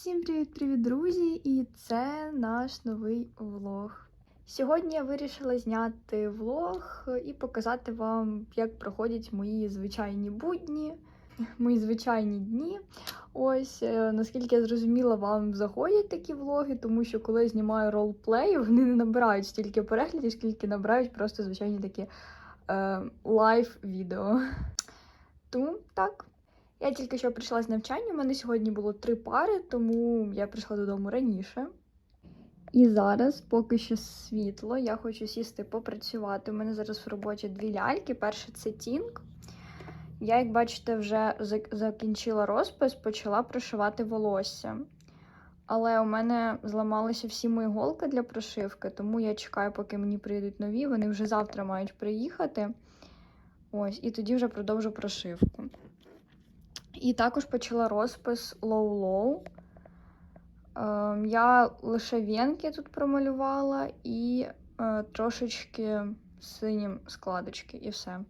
Всім привіт-привіт, друзі! І це наш новий влог. Сьогодні я вирішила зняти влог і показати вам, як проходять мої звичайні будні, мої звичайні дні. Ось е, наскільки я зрозуміла, вам заходять такі влоги, тому що коли я знімаю ролплей, вони не набирають стільки переглядів, скільки набирають просто звичайні такі е, лайв-відео. Тому так. Я тільки що прийшла з навчання. У мене сьогодні було три пари, тому я прийшла додому раніше. І зараз, поки що світло, я хочу сісти попрацювати. У мене зараз в роботі дві ляльки. Перше це тінк. Я, як бачите, вже закінчила розпис, почала прошивати волосся. Але у мене зламалися всі мої голки для прошивки, тому я чекаю, поки мені прийдуть нові. Вони вже завтра мають приїхати. Ось, і тоді вже продовжу прошивку. І також почала розпис Low-Low. Ем, я лише венки тут промалювала і е, трошечки синім складочки, і все.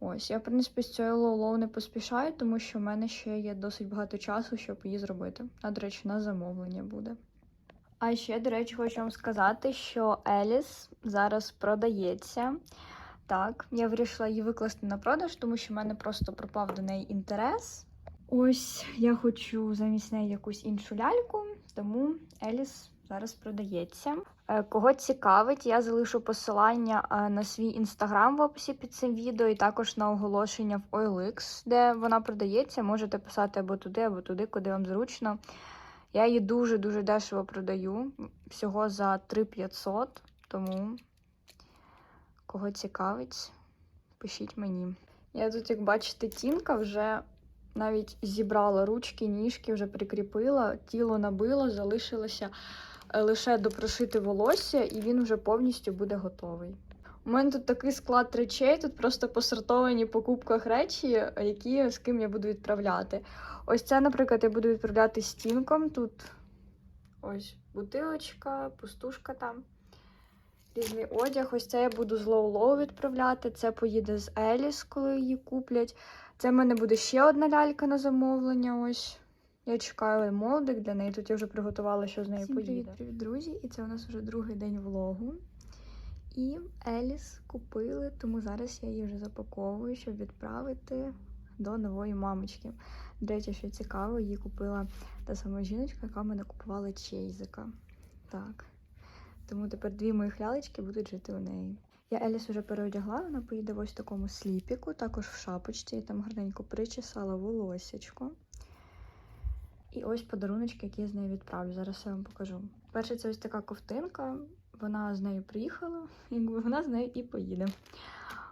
Ось, я, в принципі, з цією Low-Low не поспішаю, тому що в мене ще є досить багато часу, щоб її зробити. А, до речі, на замовлення буде. А ще, до речі, хочу вам сказати, що Еліс зараз продається. Так, я вирішила її викласти на продаж, тому що в мене просто пропав до неї інтерес. Ось я хочу замість неї якусь іншу ляльку, тому Еліс зараз продається. Е, Кого цікавить, я залишу посилання е, на свій інстаграм в описі під цим відео, і також на оголошення в OLX, де вона продається. Можете писати або туди, або туди, куди вам зручно. Я її дуже-дуже дешево продаю, всього за 3500, тому Кого цікавить, пишіть мені. Я тут, як бачите, тінка вже навіть зібрала ручки, ніжки, вже прикріпила, тіло набило, залишилося е, лише допрошити волосся, і він вже повністю буде готовий. У мене тут такий склад речей, тут просто посортовані по кубках речі, які з ким я буду відправляти. Ось це, наприклад, я буду відправляти з тінком. Тут ось бутилочка, пустушка там різний одяг. Ось це я буду з Лоу-Лоу відправляти. Це поїде з Еліс, коли її куплять. Це в мене буде ще одна лялька на замовлення. Ось. Я чекаю молдик для неї. Тут я вже приготувала, що з нею Всім поїде. привіт, привіт, друзі! І це у нас вже другий день влогу. І Еліс купили, тому зараз я її вже запаковую, щоб відправити до нової мамочки. До речі, що цікаво, її купила та сама жіночка, яка мене купувала чейзика. Так. Тому тепер дві моїх лялечки будуть жити у неї. Я Еліс вже переодягла, вона поїде в ось такому сліпіку, також в шапочці, і там гарненько причесала волосечко. І ось подаруночки, які я з нею відправлю. Зараз я вам покажу. Перше, це ось така ковтинка. Вона з нею приїхала, якби вона з нею і поїде.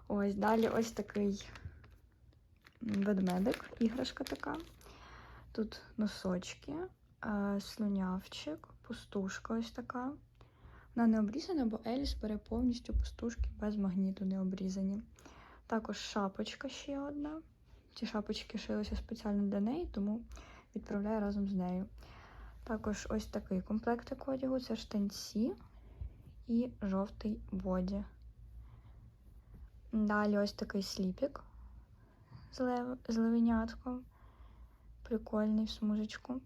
Ось далі ось такий ведмедик, іграшка така. Тут носочки, е, слюнявчик, пустушка ось така. Вона не обрізана, бо Еліс бере повністю пустушки без магніту не обрізані. Також шапочка ще одна. Ці шапочки шилися спеціально для неї, тому відправляю разом з нею. Також ось такий комплектик одягу це штанці і жовтий боді. Далі ось такий сліпік з левенятком. Прикольний в смужечку.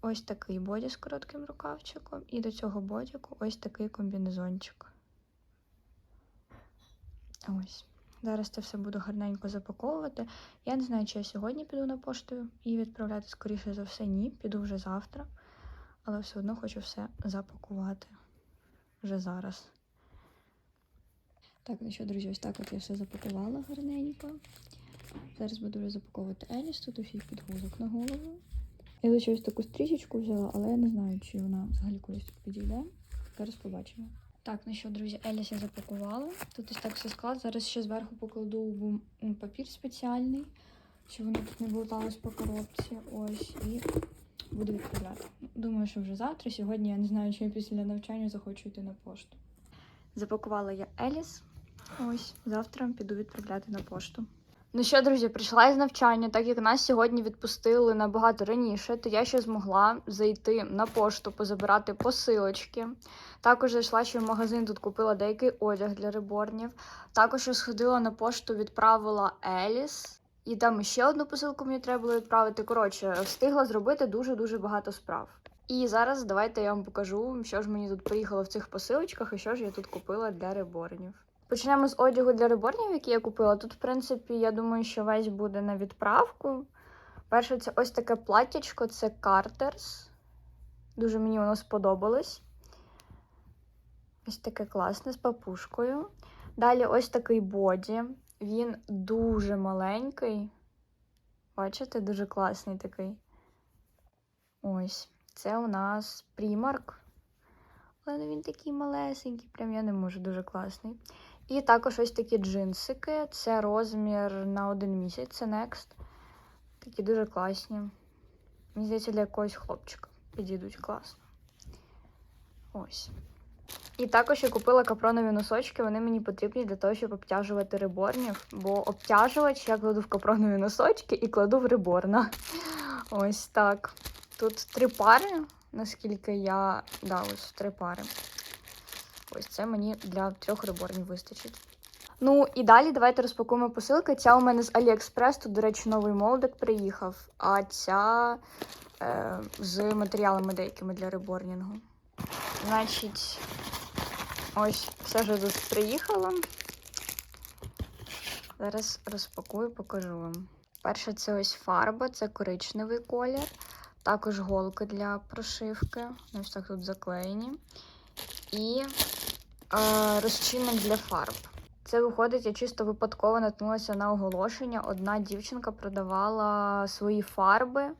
Ось такий боді з коротким рукавчиком, і до цього бодіку ось такий комбінезончик. Ось. Зараз це все буду гарненько запаковувати. Я не знаю, чи я сьогодні піду на пошту і відправляти, скоріше за все, ні. Піду вже завтра. Але все одно хочу все запакувати вже зараз. Так, ну що, друзі, ось так от я все запакувала гарненько. Зараз буду вже запаковувати Еліс, тут їй підгузок на голову. Я лише ось таку стрічечку взяла, але я не знаю, чи вона взагалі колись тут підійде. Зараз побачимо. Так, ну що, друзі, Еліс я запакувала. Тут ось так все склад. Зараз ще зверху покладу папір спеціальний, щоб воно тут не болталось по коробці. Ось, і буду відправляти. Думаю, що вже завтра. Сьогодні я не знаю, чи я після навчання захочу йти на пошту. Запакувала я Еліс. Ось, завтра піду відправляти на пошту. Ну що, друзі, прийшла із навчання, так як нас сьогодні відпустили набагато раніше, то я ще змогла зайти на пошту, позабирати посилочки. Також зайшла ще в магазин, тут купила деякий одяг для реборнів. Також сходила на пошту, відправила Еліс І там ще одну посилку мені треба було відправити. Коротше, встигла зробити дуже-дуже багато справ. І зараз давайте я вам покажу, що ж мені тут приїхало в цих посилочках і що ж я тут купила для реборнів. Почнемо з одягу для реборнів, який я купила. Тут, в принципі, я думаю, що весь буде на відправку. Перше, це ось таке платтячко, це Картерс. Дуже мені воно сподобалось. Ось таке класне з папушкою. Далі ось такий боді. Він дуже маленький. Бачите, дуже класний такий. Ось. Це у нас примарк. Але ну він такий малесенький, прям я не можу, дуже класний. І також ось такі джинсики. Це розмір на один місяць, це Next. Такі дуже класні. Мені здається, для якогось хлопчика підійдуть класно. Ось. І також я купила капронові носочки, вони мені потрібні для того, щоб обтяжувати реборнів, бо обтяжувач я кладу в капронові носочки і кладу в реборна. Ось так. Тут три пари, наскільки я. Да, ось три пари. Ось це мені для трьох реборнів вистачить. Ну і далі давайте розпакуємо посилки. Ця у мене з Aliexpress, тут, до речі, новий молдик приїхав, а ця е, з матеріалами деякими для реборнінгу. Значить, ось все вже тут приїхало. Зараз розпакую, покажу вам. Перше, це ось фарба, це коричневий колір. Також голки для прошивки. Ось так тут заклеєні. І розчинник для фарб. Це виходить, я чисто випадково наткнулася на оголошення. Одна дівчинка продавала свої фарби.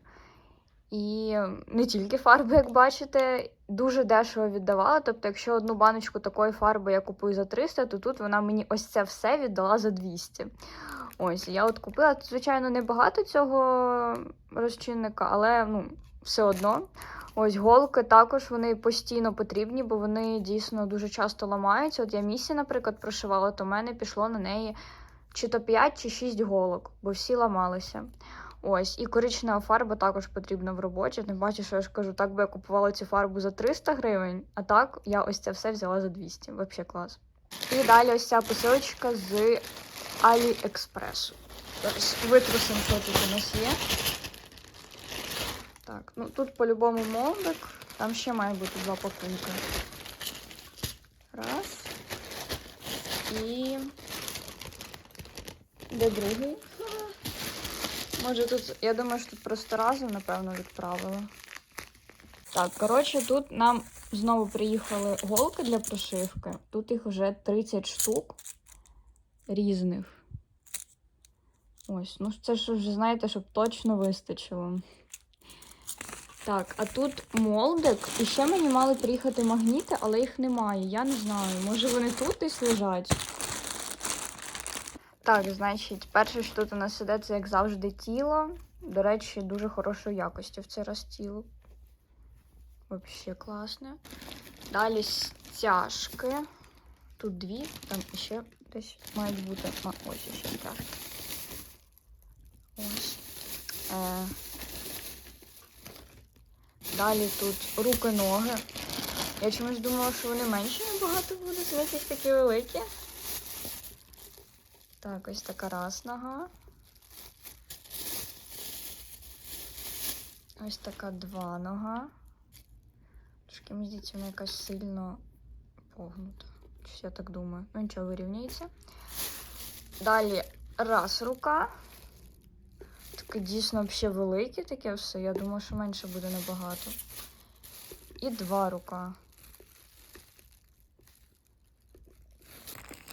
І не тільки фарби, як бачите, дуже дешево віддавала. Тобто, якщо одну баночку такої фарби я купую за 300, то тут вона мені ось це все віддала за 200. Ось, я от купила, звичайно, небагато цього розчинника, але ну, все одно. Ось голки також вони постійно потрібні, бо вони дійсно дуже часто ламаються. От я місці, наприклад, прошивала, то в мене пішло на неї чи то 5, чи 6 голок, бо всі ламалися. Ось, і коричнева фарба також потрібна в роботі. Не бачу, що я ж кажу, так би я купувала цю фарбу за 300 гривень, а так я ось це все взяла за 200. Взагалі клас. І далі ось ця посилочка з AliExpress. Витрусимо, що тут у нас є. Так, ну тут по-любому молдик. Там ще має бути два пакунки. Раз. І. Де другий? Може тут, я думаю, що тут просто разом, напевно, відправили. Так, коротше, тут нам знову приїхали голки для прошивки. Тут їх вже 30 штук різних. Ось, ну це ж вже, знаєте, щоб точно вистачило. Так, а тут молдик. І ще мені мали приїхати магніти, але їх немає. Я не знаю. Може вони тут десь лежать? Так, значить, перше, що тут у нас іде, це, як завжди, тіло. До речі, дуже хорошої якості в цей раз тіло. Взагалі класне. Далі стяжки. Тут дві, там ще десь мають бути. А, ось ще стяжки. Ось. Е. Далі тут руки-ноги. Я чомусь думала, що вони менші набагато будуть, вони якісь такі великі. Так, ось така раз нога. Ось така два нога. Трошки, мені здається, вона якась сильно погнута. Щось я так думаю. Ну нічого, вирівняється. Далі раз рука. Дійсно взагалі велике таке все. Я думаю, що менше буде набагато. І два рука.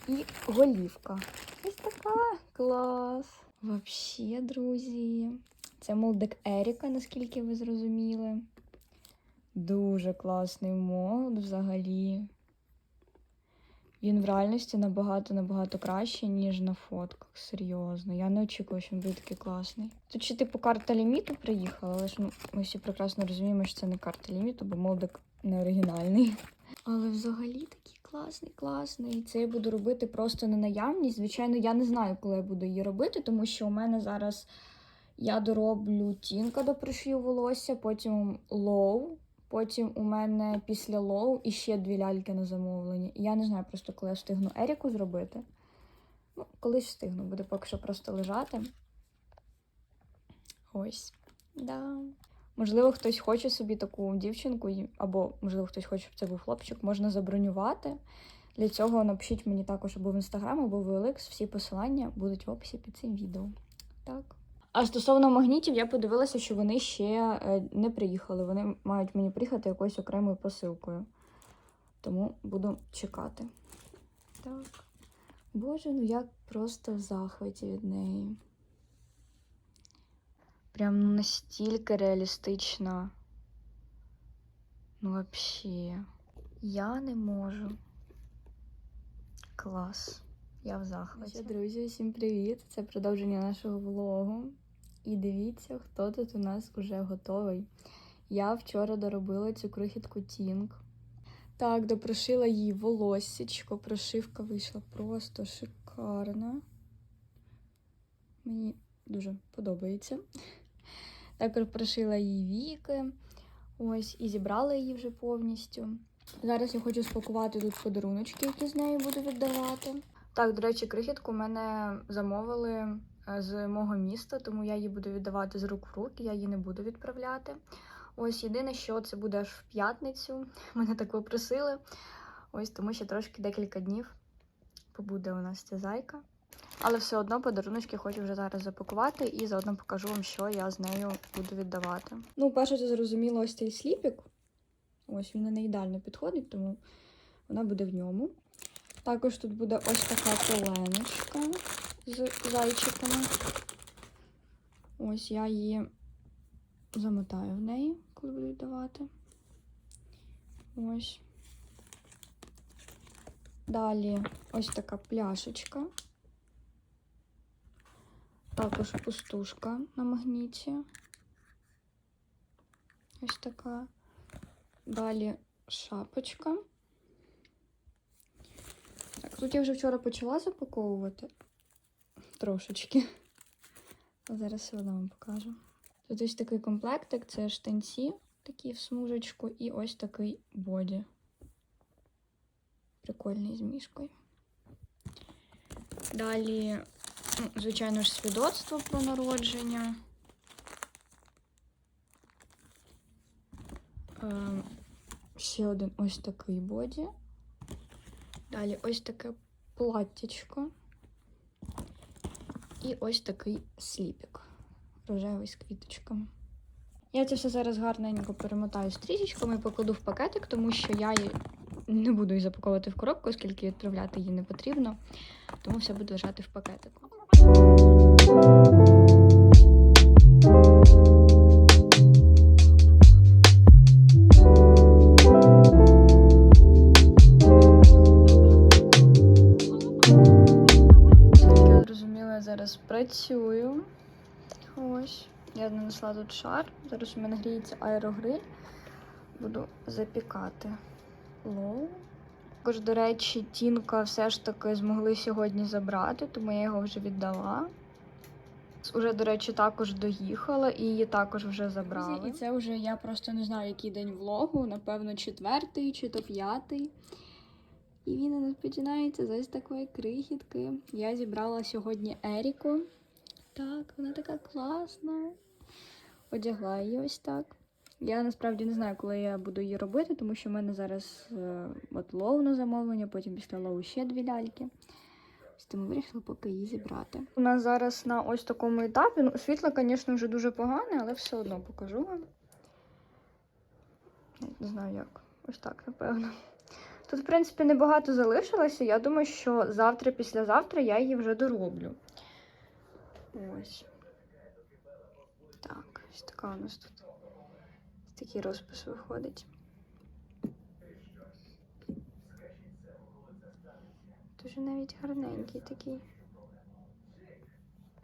І голівка. Ось така клас. Вообще, друзі. Це молдик Еріка, наскільки ви зрозуміли. Дуже класний молд взагалі. Він в реальності набагато-набагато кращий, ніж на фотках. Серйозно. Я не очікувала, що він буде такий класний. Тут ще типу карта ліміту приїхала, але ж ми всі прекрасно розуміємо, що це не карта ліміту, бо молдик не оригінальний. Але взагалі такий класний, класний. Це я буду робити просто на наявність. Звичайно, я не знаю, коли я буду її робити, тому що у мене зараз я дороблю тінка до прошию волосся, потім лоу. Потім у мене після лоу іще дві ляльки на замовлення. Я не знаю просто, коли я встигну Еріку зробити. Ну, колись встигну, буде поки що просто лежати. Ось. Да. Можливо, хтось хоче собі таку дівчинку, або, можливо, хтось хоче, щоб це був хлопчик, можна забронювати. Для цього напишіть мені також або в інстаграм, або в OLX. Всі посилання будуть в описі під цим відео. Так. А стосовно магнітів, я подивилася, що вони ще е, не приїхали. Вони мають мені приїхати якоюсь окремою посилкою. Тому буду чекати. Так. Боже, ну як просто в захваті від неї. Прям ну, настільки реалістично. Ну, вообще. Я не можу. Клас. Я в захваті. Друзі, всім привіт! Це продовження нашого влогу. І дивіться, хто тут у нас уже готовий. Я вчора доробила цю крихітку тінг. Так, допрошила їй волоссячко. Прошивка вийшла просто шикарна. Мені дуже подобається. Також прошила їй віки. Ось, і зібрала її вже повністю. Зараз я хочу спакувати тут подаруночки, які з нею буду віддавати. Так, до речі, крихітку мене замовили з мого міста, тому я її буду віддавати з рук в руки, я її не буду відправляти. Ось єдине, що це буде аж в п'ятницю. Мене так попросили. Ось тому ще трошки декілька днів побуде у нас ця зайка. Але все одно подаруночки хочу вже зараз запакувати і заодно покажу вам, що я з нею буду віддавати. Ну, перше, це зрозуміло, ось цей сліпік. Ось він не ідеально підходить, тому вона буде в ньому. Також тут буде ось така поленочка з зайчиками. Ось я її замотаю в неї, коли буду віддавати. Ось. Далі ось така пляшечка. Також пустушка на магніті. Ось така. Далі шапочка. Так, тут я вже вчора почала запаковувати трошечки. Зараз все одно вам покажу. Тут ось такий комплектик, це штанці, такі в смужечку, і ось такий боді. Прикольний з мішкою. Далі, ну, звичайно ж, свідоцтво про народження. Ем, ще один ось такий боді. Далі ось таке платтячко. І ось такий сліпік. Рожевий з квіточками. Я це все зараз гарненько перемотаю стрічечками і покладу в пакетик, тому що я її не буду її запаковувати в коробку, оскільки відправляти її не потрібно. Тому все буде лежати в пакетику. Зараз працюю. Ось. Я нанесла тут шар. Зараз у мене гріється аерогриль. Буду запікати лоу. Також, до речі, тінка все ж таки змогли сьогодні забрати, тому я його вже віддала. Уже, до речі, також доїхала і її також вже забрали. І це вже я просто не знаю, який день влогу, напевно, четвертий чи то п'ятий. І він у нас починається з ось такої крихітки. Я зібрала сьогодні Еріку. Так, вона така класна. Одягла її ось так. Я насправді не знаю, коли я буду її робити, тому що в мене зараз е, от лоу на замовлення, потім після лоу ще дві ляльки. Тому вирішила поки її зібрати. У нас зараз на ось такому етапі. Ну, світло, звісно, вже дуже погане, але все одно покажу вам. Не знаю як. Ось так, напевно. Тут, в принципі, небагато залишилося. Я думаю, що завтра, післязавтра я її вже дороблю. Ось. Так, ось така у нас тут. Такий розпис виходить. Дуже навіть гарненький такий.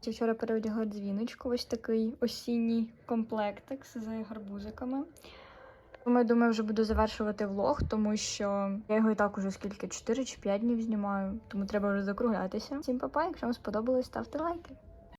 Я вчора переодягла дзвіночку, ось такий осінній комплектик з гарбузиками. Тому, я думаю, вже буду завершувати влог, тому що я його і так уже скільки 4 чи 5 днів знімаю, тому треба вже закруглятися. Всім па-па, якщо вам сподобалось, ставте лайки.